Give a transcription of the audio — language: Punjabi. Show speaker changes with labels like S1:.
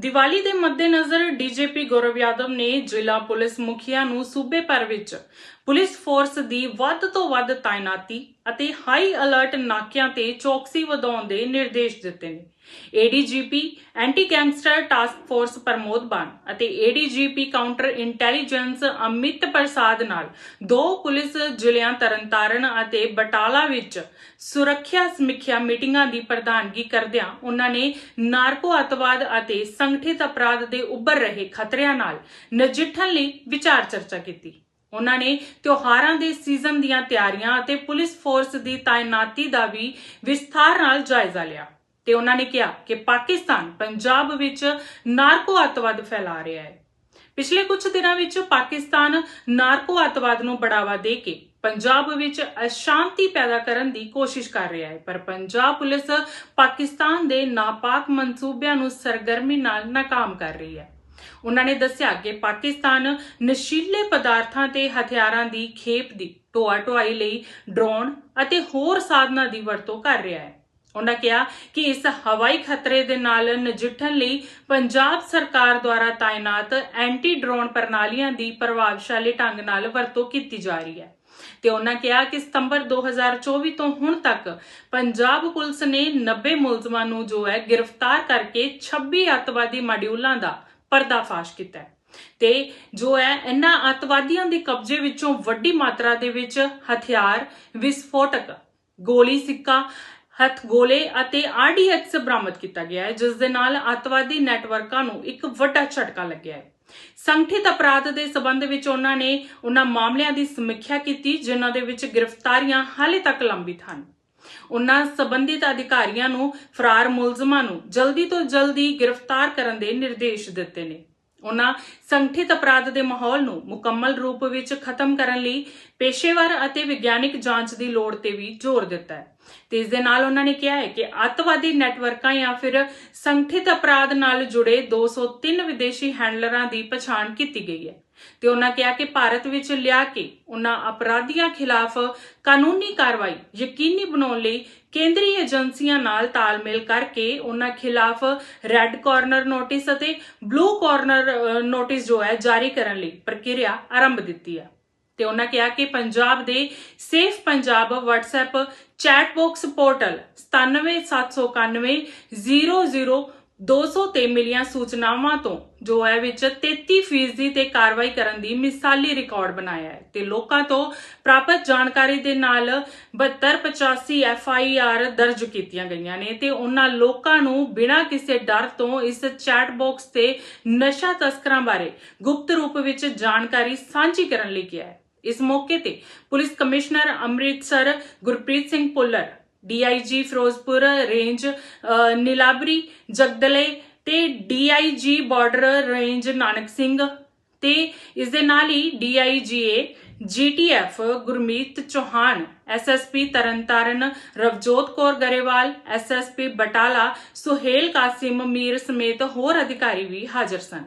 S1: ਦੀਵਾਲੀ ਦੇ ਮੱਦੇਨਜ਼ਰ ਡੀਜੀਪੀ ਗੌਰਵ ਯਾਦਵ ਨੇ ਜ਼ਿਲ੍ਹਾ ਪੁਲਿਸ ਮੁਖੀਆ ਨੂੰ ਸੂਬੇ ਭਰ ਵਿੱਚ ਪੁਲਿਸ ਫੋਰਸ ਦੀ ਵੱਧ ਤੋਂ ਵੱਧ ਤਾਇਨਾਤੀ ਅਤੇ ਹਾਈ ਅਲਰਟ ਨਾਕਿਆਂ ਤੇ ਚੌਕਸੀ ਵਧਾਉਣ ਦੇ ਨਿਰਦੇਸ਼ ਦਿੱਤੇ ਨੇ। ADGP anti gangster task force Pramod Ban ਅਤੇ ADGP counter intelligence Amit Prasad ਨਾਲ ਦੋ ਪੁਲਿਸ ਜ਼ਿਲ੍ਹਿਆਂ ਤਰਨਤਾਰਨ ਅਤੇ ਬਟਾਲਾ ਵਿੱਚ ਸੁਰੱਖਿਆ ਸਮੀਖਿਆ ਮੀਟਿੰਗਾਂ ਦੀ ਪ੍ਰਧਾਨਗੀ ਕਰਦਿਆਂ ਉਹਨਾਂ ਨੇ ਨਾਰਕੋ ਅਤਵਾਦ ਅਤੇ ਸੰਗਠਿਤ ਅਪਰਾਧ ਦੇ ਉੱਭਰ ਰਹੇ ਖਤਰਿਆਂ ਨਾਲ ਨਜਿੱਠਣ ਲਈ ਵਿਚਾਰ ਚਰਚਾ ਕੀਤੀ। ਉਹਨਾਂ ਨੇ ਤਿਉਹਾਰਾਂ ਦੇ ਸੀਜ਼ਨ ਦੀਆਂ ਤਿਆਰੀਆਂ ਅਤੇ ਪੁਲਿਸ ਫੋਰਸ ਦੀ ਤਾਇਨਾਤੀ ਦਾ ਵੀ ਵਿਸਥਾਰ ਨਾਲ ਜਾਇਜ਼ਾ ਲਿਆ। ਤੇ ਉਹਨਾਂ ਨੇ ਕਿਹਾ ਕਿ ਪਾਕਿਸਤਾਨ ਪੰਜਾਬ ਵਿੱਚ ਨਾਰਕੋ ਅੱਤਵਾਦ ਫੈਲਾ ਰਿਹਾ ਹੈ। ਪਿਛਲੇ ਕੁਝ ਦਿਨਾਂ ਵਿੱਚ ਪਾਕਿਸਤਾਨ ਨਾਰਕੋ ਅੱਤਵਾਦ ਨੂੰ ਬੜਾਵਾ ਦੇ ਕੇ ਪੰਜਾਬ ਵਿੱਚ ਅਸ਼ਾਂਤੀ ਪੈਦਾ ਕਰਨ ਦੀ ਕੋਸ਼ਿਸ਼ ਕਰ ਰਿਹਾ ਹੈ। ਪਰ ਪੰਜਾਬ ਪੁਲਿਸ ਪਾਕਿਸਤਾਨ ਦੇ ਨਾਪਾਕ ਮਨਸੂਬਿਆਂ ਨੂੰ ਸਰਗਰਮੀ ਨਾਲ ਨਾਕਾਮ ਕਰ ਰਹੀ ਹੈ। ਉਹਨਾਂ ਨੇ ਦੱਸਿਆ ਕਿ ਪਾਕਿਸਤਾਨ ਨਸ਼ੀਲੇ ਪਦਾਰਥਾਂ ਤੇ ਹਥਿਆਰਾਂ ਦੀ ਖੇਪ ਦੀ ਢੋਆ ਢੁਆਈ ਲਈ ਡਰੋਨ ਅਤੇ ਹੋਰ ਸਾਧਨਾਂ ਦੀ ਵਰਤੋਂ ਕਰ ਰਿਹਾ ਹੈ। ਉਹਨਾਂ ਕਿਹਾ ਕਿ ਇਸ ਹਵਾਈ ਖਤਰੇ ਦੇ ਨਾਲ ਨਜਿੱਠਣ ਲਈ ਪੰਜਾਬ ਸਰਕਾਰ ਦੁਆਰਾ ਤਾਇਨਾਤ ਐਂਟੀ ਡਰੋਨ ਪ੍ਰਣਾਲੀਆਂ ਦੀ ਪ੍ਰਭਾਵਸ਼ਾਲੀ ਢੰਗ ਨਾਲ ਵਰਤੋਂ ਕੀਤੀ ਜਾ ਰਹੀ ਹੈ। ਤੇ ਉਹਨਾਂ ਕਿਹਾ ਕਿ ਸਤੰਬਰ 2024 ਤੋਂ ਹੁਣ ਤੱਕ ਪੰਜਾਬ ਪੁਲਿਸ ਨੇ 90 ਮੁਲਜ਼ਮਾਂ ਨੂੰ ਜੋ ਹੈ ਗ੍ਰਿਫਤਾਰ ਕਰਕੇ 26 ਅੱਤਵਾਦੀ ਮਾਡਿਊਲਾਂ ਦਾ ਪਰਦਾਫਾਸ਼ ਕੀਤਾ ਹੈ। ਤੇ ਜੋ ਹੈ, ਇਹਨਾਂ ਅੱਤਵਾਦੀਆਂ ਦੇ ਕਬਜ਼ੇ ਵਿੱਚੋਂ ਵੱਡੀ ਮਾਤਰਾ ਦੇ ਵਿੱਚ ਹਥਿਆਰ, ਵਿਸਫੋਟਕ ਗੋਲੀ ਸਿੱਕਾ, ਹੱਥ ਗੋਲੇ ਅਤੇ ਆਰਡੀਐਕਸ ਬਰਾਮਦ ਕੀਤਾ ਗਿਆ ਹੈ, ਜਿਸ ਦੇ ਨਾਲ ਅੱਤਵਾਦੀ ਨੈਟਵਰਕਾਂ ਨੂੰ ਇੱਕ ਵੱਡਾ ਝਟਕਾ ਲੱਗਿਆ ਹੈ। ਸੰਗਠਿਤ ਅਪਰਾਧ ਦੇ ਸਬੰਧ ਵਿੱਚ ਉਹਨਾਂ ਨੇ ਉਹਨਾਂ ਮਾਮਲਿਆਂ ਦੀ ਸਮੀਖਿਆ ਕੀਤੀ, ਜਿਨ੍ਹਾਂ ਦੇ ਵਿੱਚ ਗ੍ਰਿਫਤਾਰੀਆਂ ਹਾਲੇ ਤੱਕ ਲੰਬਿਤ ਹਨ। ਉਹਨਾਂ ਸੰਬੰਧਿਤ ਅਧਿਕਾਰੀਆਂ ਨੂੰ, ਫਰਾਰ ਮੁਲਜ਼ਮਾਂ ਨੂੰ ਜਲਦੀ ਤੋਂ ਜਲਦੀ ਗ੍ਰਿਫਤਾਰ ਕਰਨ ਦੇ ਨਿਰਦੇਸ਼ ਦਿੱਤੇ ਨੇ। ਉਹਨਾਂ ਸੰਗਠਿਤ ਅਪਰਾਧ ਦੇ ਮਾਹੌਲ ਨੂੰ ਮੁਕੰਮਲ ਰੂਪ ਵਿੱਚ ਖਤਮ ਕਰਨ ਲਈ ਪੇਸ਼ੇਵਰ ਅਤੇ ਵਿਗਿਆਨਿਕ ਜਾਂਚ ਦੀ ਲੋੜ ਤੇ ਵੀ ਜ਼ੋਰ ਦਿੱਤਾ ਹੈ। ਤੇ ਇਸ ਦੇ ਨਾਲ ਉਹਨਾਂ ਨੇ ਕਿਹਾ ਹੈ ਕਿ ਅੱਤਵਾਦੀ ਨੈਟਵਰਕਾਂ ਜਾਂ ਫਿਰ ਸੰਗਠਿਤ ਅਪਰਾਧ ਨਾਲ ਜੁੜੇ 203 ਵਿਦੇਸ਼ੀ ਹੈਂਡਲਰਾਂ ਦੀ ਪਛਾਣ ਕੀਤੀ ਗਈ ਹੈ। ਤੇ ਉਹਨਾਂ ਕਿਹਾ ਕਿ ਭਾਰਤ ਵਿੱਚ ਲਿਆ ਕੇ ਉਹਨਾਂ ਅਪਰਾਧੀਆਂ ਖਿਲਾਫ ਕਾਨੂੰਨੀ ਕਾਰਵਾਈ ਯਕੀਨੀ ਬਣਾਉਣ ਲਈ ਕੇਂਦਰੀ ਏਜੰਸੀਆਂ ਨਾਲ ਤਾਲਮੇਲ ਕਰਕੇ ਉਹਨਾਂ ਖਿਲਾਫ ਰੈੱਡ ਕਾਰਨਰ ਨੋਟਿਸ ਅਤੇ ਬਲੂ ਕਾਰਨਰ ਨੋਟਿਸ ਜੋ ਹੈ, ਜਾਰੀ ਕਰਨ ਲਈ ਪ੍ਰਕਿਰਿਆ ਆਰੰਭ ਦਿੱਤੀ ਹੈ। ਤੇ ਉਹਨਾਂ ਕਿਹਾ ਕਿ ਪੰਜਾਬ ਦੇ safe Punjab WhatsApp chat box portal 97791 00 203 ਮਿਲੀਆਂ ਸੂਚਨਾਵਾਂ ਤੋਂ, ਜੋ ਹੈ ਵਿੱਚ 33% ਤੇ ਕਾਰਵਾਈ ਕਰਨ ਦੀ ਮਿਸਾਲੀ ਰਿਕਾਰਡ ਬਣਾਇਆ ਹੈ ਤੇ ਲੋਕਾਂ ਤੋਂ ਪ੍ਰਾਪਤ ਜਾਣਕਾਰੀ ਦੇ ਨਾਲ 7285 ਐਫ ਆਈ ਆਰ ਦਰਜ ਕੀਤੀਆਂ ਗਈਆਂ ਨੇ ਤੇ ਉਹਨਾਂ ਲੋਕਾਂ ਨੂੰ ਬਿਨਾਂ ਕਿਸੇ ਡਰ ਤੋਂ ਇਸ ਚੈਟ ਬਾਕਸ ਤੇ ਨਸ਼ਾ ਤਸਕਰਾਂ ਬਾਰੇ ਗੁਪਤ ਰੂਪ ਵਿੱਚ ਜਾਣਕਾਰੀ ਸਾਂਝੀ ਕਰਨ ਲਈ ਕਿਹਾ ਹੈ। ਇਸ ਮੌਕੇ ਤੇ police commissioner Amritsar Gurpreet Singh Pullar DIG Firozpur range ਅ, ਨੀਲਾਬਰੀ ਜਗਦਲੇ ਤੇ DIG border range Nanak Singh ਤੇ ਇਸ ਦੇ ਨਾਲ ਹੀ DIG A GTF Gurmeet Chauhan SSP Tarn Taran Ravjot Kaur Grewal SSP Batala Suhail Qasim Mir ਸਮੇਤ ਹੋਰ ਅਧਿਕਾਰੀ ਵੀ ਹਾਜ਼ਰ ਸਨ।